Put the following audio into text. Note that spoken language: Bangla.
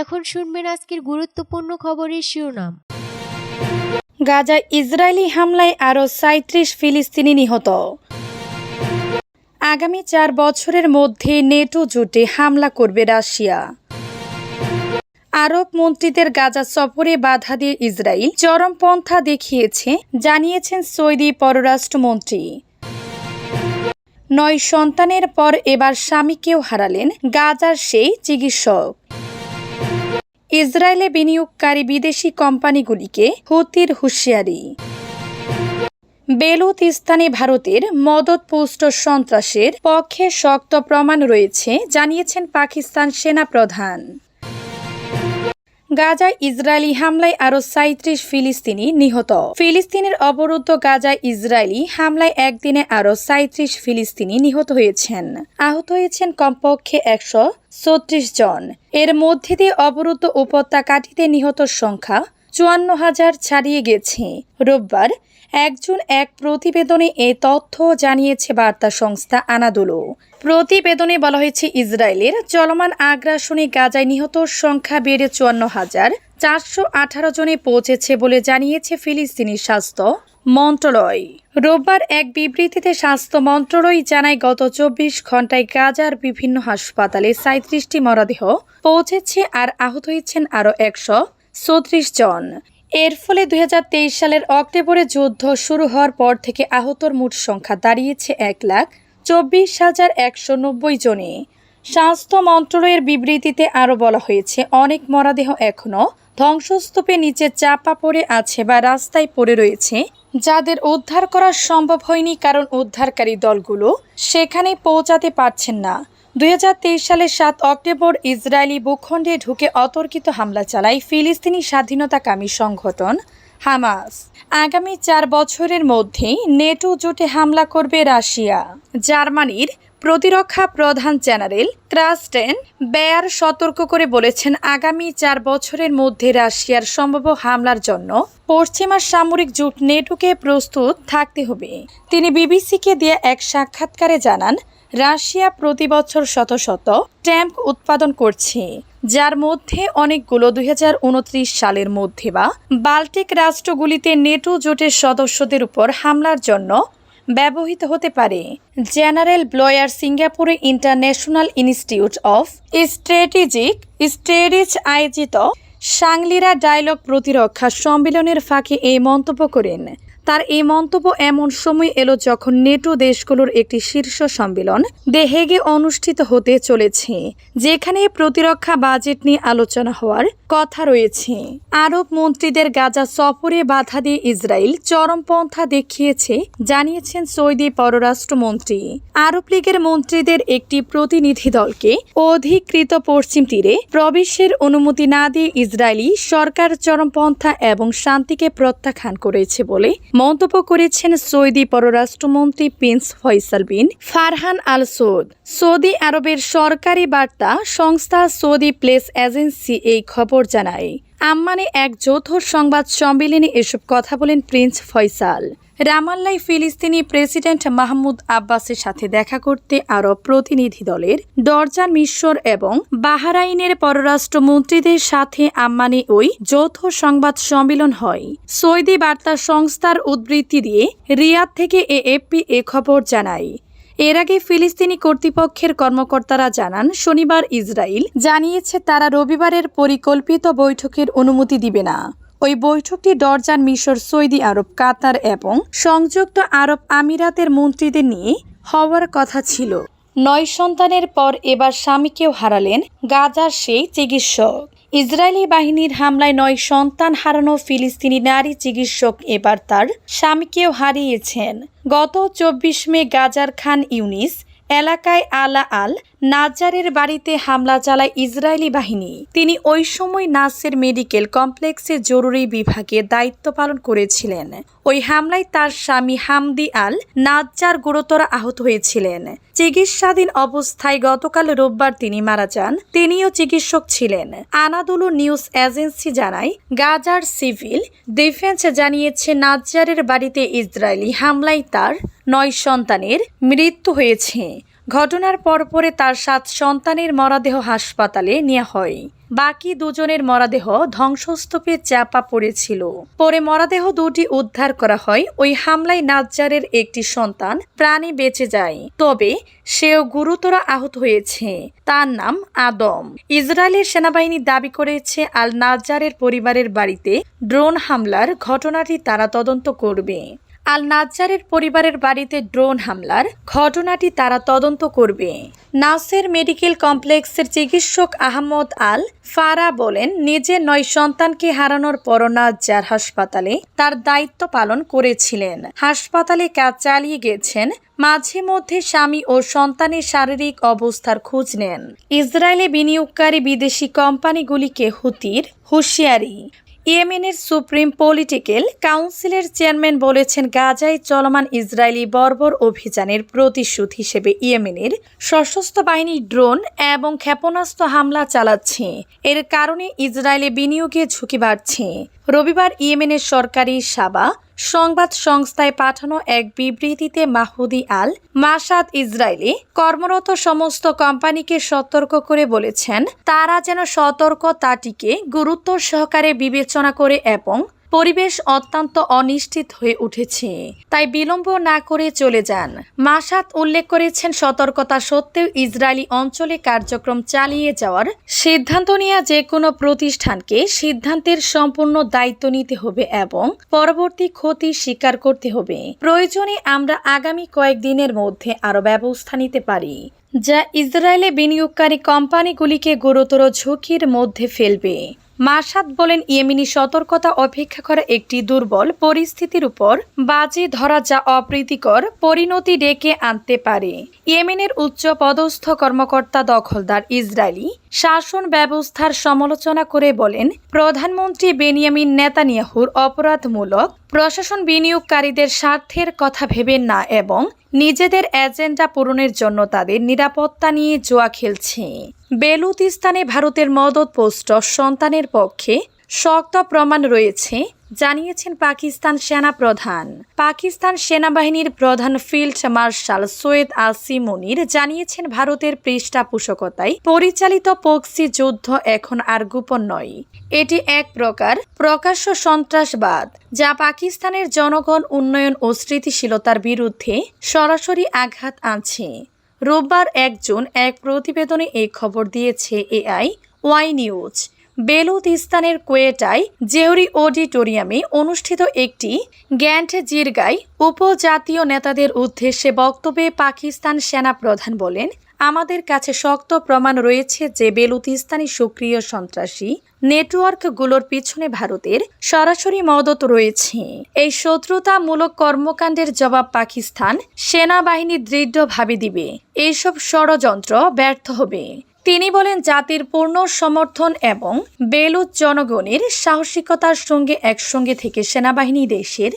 এখন শুনবেন আজকের গুরুত্বপূর্ণ খবরের শিরোনাম। গাজায় ইসরায়েলি হামলায় আরও সাঁত্রিশ ফিলিস্তিনি নিহত। আগামী চার বছরের মধ্যে নেটো জোটে হামলা করবে রাশিয়া। আরব মন্ত্রীদের গাজা সফরে বাধা দিয়ে ইসরায়েল চরমপন্থা দেখিয়েছে, জানিয়েছেন সৌদি পররাষ্ট্রমন্ত্রী। নয় সন্তানের পর এবার স্বামীকেও হারালেন গাজার সেই চিকিৎসক। ইসরায়েলে বিনিয়োগকারী বিদেশি কোম্পানিগুলিকে হুতির হুঁশিয়ারি। বেলুতিস্তানে ভারতের মদত পোস্ট সন্ত্রাসের পক্ষে শক্ত প্রমাণ রয়েছে, জানিয়েছেন পাকিস্তান সেনা প্রধান গাজায় ইসরায়েলি হামলায় আরও সাঁত্রিশ ফিলিস্তিনি নিহত। ফিলিস্তিনের অবরুদ্ধ গাজায় ইসরায়েলি হামলায় একদিনে আরও সাঁত্রিশ ফিলিস্তিনি নিহত হয়েছেন। আহত হয়েছেন কমপক্ষে একশো ছত্রিশ জন। এর মধ্যে দিয়ে অবরুদ্ধ উপত্যকাটিতে নিহত সংখ্যা চুয়ান্ন হাজার ছাড়িয়ে গেছে। রোববার একজন এক প্রতিবেদনে এ তথ্য জানিয়েছে বার্তা সংস্থা আনাদুলো। প্রতিবেদনে বলা হয়েছে, ইসরায়েলের চলমান আগ্রাসনে গাজায় নিহতর সংখ্যা বেড়ে চুয়ান্ন হাজার চারশো আঠারো জনে পৌঁছেছে বলে জানিয়েছে ফিলিস্তিনি স্বাস্থ্য মন্ত্রণালয়। রোববার এক বিবৃতিতে স্বাস্থ্য মন্ত্রণালয় জানায়, গত চব্বিশ ঘন্টায় গাজার বিভিন্ন হাসপাতালে সাঁত্রিশটি মরদেহ পৌঁছেছে আর আহত হয়েছেন আরও একশো। ছত্রিশ জন। এর ফলে দুই হাজার তেইশ সালের অক্টোবরে যুদ্ধ শুরু হওয়ার পর থেকে আহতর মোট সংখ্যা দাঁড়িয়েছে এক লাখ চব্বিশ হাজার একশো নব্বই জনে। স্বাস্থ্য মন্ত্রণালয়ের বিবৃতিতে আরও বলা হয়েছে, অনেক মরাদেহ এখনও ধ্বংসস্তূপে নিচে চাপা পড়ে আছে বা রাস্তায় পড়ে রয়েছে, যাদের উদ্ধার করা সম্ভব হয়নি কারণ উদ্ধারকারী দলগুলো সেখানে পৌঁছাতে পারছেন না। দুই হাজার তেইশ সালের সাত অক্টোবর ইসরায়েলি ভূখণ্ডে ঢুকে অতর্কিত হামলা চালায় ফিলিস্তিনি স্বাধীনতাকামী সংগঠন হামাস। আগামী চার বছরের মধ্যেই নেটো জোটে হামলা করবে রাশিয়া। জার্মানির প্রতিরক্ষা প্রধান জেনারেল ক্রাস্টেন বেয়ার সতর্ক করে বলেছেন, আগামী চার বছরের মধ্যে রাশিয়ার সম্ভাব্য হামলার জন্য পশ্চিমা সামরিক জোট নেটোকে প্রস্তুত থাকতে হবে। তিনি বিবিসিকে দিয়ে এক সাক্ষাৎকারে জানান রাশিয়া প্রতি বছর শত শত ট্যাম্প উৎপাদন করছে, যার মধ্যে অনেকগুলো দুই হাজার উনত্রিশ সালের মধ্যে বা বাল্টিক রাষ্ট্রগুলিতে নেটো জোটের সদস্যদের উপর হামলার জন্য ব্যবহৃত হতে পারে। জেনারেল ব্লয়ার সিঙ্গাপুরে international institute of strategic studies আয়োজিত সাংলিরা ডায়লগ প্রতিরক্ষা সম্মেলনের ফাঁকে এই মন্তব্য করেন। তার এই মন্তব্য এমন সময় এলো যখন নেটো দেশগুলোর একটি শীর্ষ সম্মেলন দেহেগে অনুষ্ঠিত হতে চলেছে, যেখানে প্রতিরক্ষা বাজেট নিয়ে আলোচনা হওয়ার কথা রয়েছে। আরব মন্ত্রীদের গাজা সফরে বাধা দিয়ে ইসরায়েল চরমপন্থা দেখিয়েছে, জানিয়েছেন সৌদি পররাষ্ট্রমন্ত্রী। আরব লীগের মন্ত্রীদের একটি প্রতিনিধি দলকে অধিকৃত পশ্চিম তীরে প্রবেশের অনুমতি না দিয়ে ইসরায়েলি সরকার চরমপন্থা এবং শান্তিকে প্রত্যাখ্যান করেছে বলে মন্তব্য করেছেন সৌদি পররাষ্ট্রমন্ত্রী prince Faisal bin Farhan Al Saud Saudi আরবের সরকারি বার্তা সংস্থা সৌদি প্লেস এজেন্সি এই খবর জানায়। আম্মানে এক যৌথ সংবাদ সম্মেলনে এসব কথা বলেন প্রিন্স ফয়সাল। রামাল্লায় ফিলিস্তিনি প্রেসিডেন্ট মাহমুদ আব্বাসের সাথে দেখা করতে আরব প্রতিনিধি দলের ডরজান মিশর এবং বাহারাইনের পররাষ্ট্রমন্ত্রীদের সাথে আম্মানে ওই যৌথ সংবাদ সম্মেলন হয়। সৌদি বার্তা সংস্থার উদ্বৃত্তি দিয়ে রিয়াদ থেকে এএফপি এ খবর জানায়। এর আগে ফিলিস্তিনি কর্তৃপক্ষের কর্মকর্তারা জানান, শনিবার ইসরায়েল জানিয়েছে তারা রবিবারের পরিকল্পিত বৈঠকের অনুমতি দিবে না। ওই বৈঠকটি ডরজান মিশর সৌদি আরব, কাতার এবং সংযুক্ত আরব আমিরাতের মন্ত্রীদের নিয়ে হওয়ার কথা ছিল। নয় সন্তানের পর এবার স্বামীকেও হারালেন গাজার সেই চিকিৎসক। ইসরায়েলি বাহিনীর হামলায় নয় সন্তান হারানো ফিলিস্তিনি নারী চিকিৎসক এবার তার স্বামীকেও হারিয়েছেন। গত চব্বিশ মে গাজার খান ইউনিস এলাকায় আলা আল নাজারের বাড়িতে হামলা চালায় ইসরায়েলি বাহিনী। তিনি ওই সময় নাসের মেডিকেল কমপ্লেক্সে জরুরি বিভাগে দায়িত্ব পালন করেছিলেন। ওই হামলায় তার স্বামী হামদি আল নাজ্জার গুরুতর আহত হয়েছিলেন। চিকিৎসাধীন অবস্থায় গতকাল রোববার তিনি মারা যান। তিনিও চিকিৎসক ছিলেন। আনাদুলু নিউজ এজেন্সি জানায়, গাজার সিভিল ডিফেন্স জানিয়েছে, নাজ্জারের বাড়িতে ইসরায়েলি হামলায় তার নয় সন্তানের মৃত্যু হয়েছে। ঘটনার পরপরে তার সাত সন্তানের মরাদেহ হাসপাতালে নেওয়া হয়। বাকি দুজনের মরাদেহ ধ্বংসস্তূপে চাপা পড়েছিল। পরে মরাদেহ দুটি উদ্ধার করা হয়। ওই হামলায় নাজ্জারের একটি সন্তান প্রাণে বেঁচে যায়। তবে সেও গুরুতর আহত হয়েছে। তার নাম আদম। ইসরায়েলের সেনাবাহিনী দাবি করেছে আল নাজ্জারের পরিবারের বাড়িতে ড্রোন হামলার ঘটনাটি তারা তদন্ত করবে। আল নাজ্জারের পরিবারের বাড়িতে ড্রোন হামলার ঘটনাটি তারা তদন্ত করবে। নাসের মেডিকেল কমপ্লেক্সের চিকিৎসক আহমদ আল ফারা বলেন নিজের নয় সন্তানকে হারানোর পর নাজ্জার হাসপাতালে তার দায়িত্ব পালন করেছিলেন। হাসপাতালে কাজ চালিয়ে গেছেন, মাঝে মধ্যে স্বামী ও সন্তানের শারীরিক অবস্থার খোঁজ নেন। ইসরায়েলে বিনিয়োগকারী বিদেশি কোম্পানিগুলিকে হুতির হুঁশিয়ারি। ইয়েমেনের সুপ্রিম পলিটিক্যাল কাউন্সিলের চেয়ারম্যান বলেছেন, গাজায় চলমান ইসরায়েলি বর্বর অভিযানের প্রতিশোধ হিসেবে ইয়েমেনের সশস্ত্র বাহিনী ড্রোন এবং ক্ষেপণাস্ত্র হামলা চালাচ্ছে। এর কারণে ইসরায়েলে বিনিয়োগে ঝুঁকি বাড়ছে। রবিবার ইয়েমেনের সরকারি সাবা সংবাদ সংস্থায় পাঠানো এক বিবৃতিতে মাহুদি আল মাসাদ ইসরায়েলি কর্মরত সমস্ত কোম্পানিকে সতর্ক করে বলেছেন, তারা যেন সতর্কতাটিকে গুরুত্ব সহকারে বিবেচনা করে এবং পরিবেশ অত্যন্ত অনিশ্চিত হয়ে উঠেছে। তাই বিলম্ব না করে চলে যান। মাসাদ উল্লেখ করেছেন, সতর্কতা সত্ত্বেও ইসরায়েলি অঞ্চলে কার্যক্রম চালিয়ে যাওয়ার সিদ্ধান্ত নেওয়া যে কোনো প্রতিষ্ঠানকে সিদ্ধান্তের সম্পূর্ণ দায়িত্ব নিতে হবে এবং পরবর্তী ক্ষতি স্বীকার করতে হবে। প্রয়োজনে আমরা আগামী কয়েকদিনের মধ্যে আরও ব্যবস্থা নিতে পারি, যা ইসরায়েলে বিনিয়োগকারী কোম্পানিগুলিকে গুরুতর ঝুঁকির মধ্যে ফেলবে। মাসাদ বলেন, ইয়েমিনি সতর্কতা অপেক্ষা করা একটি দুর্বল পরিস্থিতির উপর বাজি ধরা যা অপ্রীতিকর পরিণতি ডেকে আনতে পারে। ইয়েমেনের উচ্চ পদস্থ কর্মকর্তা দখলদার ইসরায়েলি শাসন ব্যবস্থার সমালোচনা করে বলেন, প্রধানমন্ত্রী বেনিয়ামিন নেতানিয়াহুর অপরাধমূলক প্রশাসন বিনিয়োগকারীদের স্বার্থের কথা ভেবেন না এবং নিজেদের এজেন্ডা পূরণের জন্য তাদের নিরাপত্তা নিয়ে জোয়া খেলছে। বেলুতিস্তানে ভারতের মদত পোস্ট সন্তানের পক্ষে শক্ত প্রমাণ রয়েছে, জানিয়েছেন পাকিস্তান সেনা প্রধান। পাকিস্তান সেনাবাহিনীর প্রধান ফিল্ড মার্শাল সৈয়দ আসি মনির জানিয়েছেন ভারতের পৃষ্ঠপোষকতায় পরিচালিত পক্সি যুদ্ধ এখন আর গোপন নয়। এটি এক প্রকার প্রকাশ্য সন্ত্রাসবাদ, যা পাকিস্তানের জনগণ উন্নয়ন ও স্থিতিশীলতার বিরুদ্ধে সরাসরি আঘাত আনছে। রোববার একজন এক প্রতিবেদনে এই খবর দিয়েছে এআই, ওয়াই নিউজ। বেলুতিস্তানের কোয়েটায় জেউরি অডিটোরিয়ামে অনুষ্ঠিত একটি গ্যান্ট জিরগায় উপজাতীয় নেতাদের উদ্দেশ্যে বক্তব্যে পাকিস্তান সেনা প্রধান বলেন আমাদের কাছে শক্ত প্রমাণ রয়েছে যে বেলুতিস্তানি সক্রিয় সন্ত্রাসী নেটওয়ার্কগুলোর পিছনে ভারতের সরাসরি মদত রয়েছে। এই শত্রুতামূলক কর্মকাণ্ডের জবাব পাকিস্তান সেনাবাহিনী দৃঢ়ভাবে দিবে। এইসব ষড়যন্ত্র ব্যর্থ হবে। তিনি বলেন, জাতির পূর্ণ সমর্থন এবং বেলুচ জনগণের সাহসিকতার সঙ্গে একসঙ্গে থেকে সেনাবাহিনী দেশের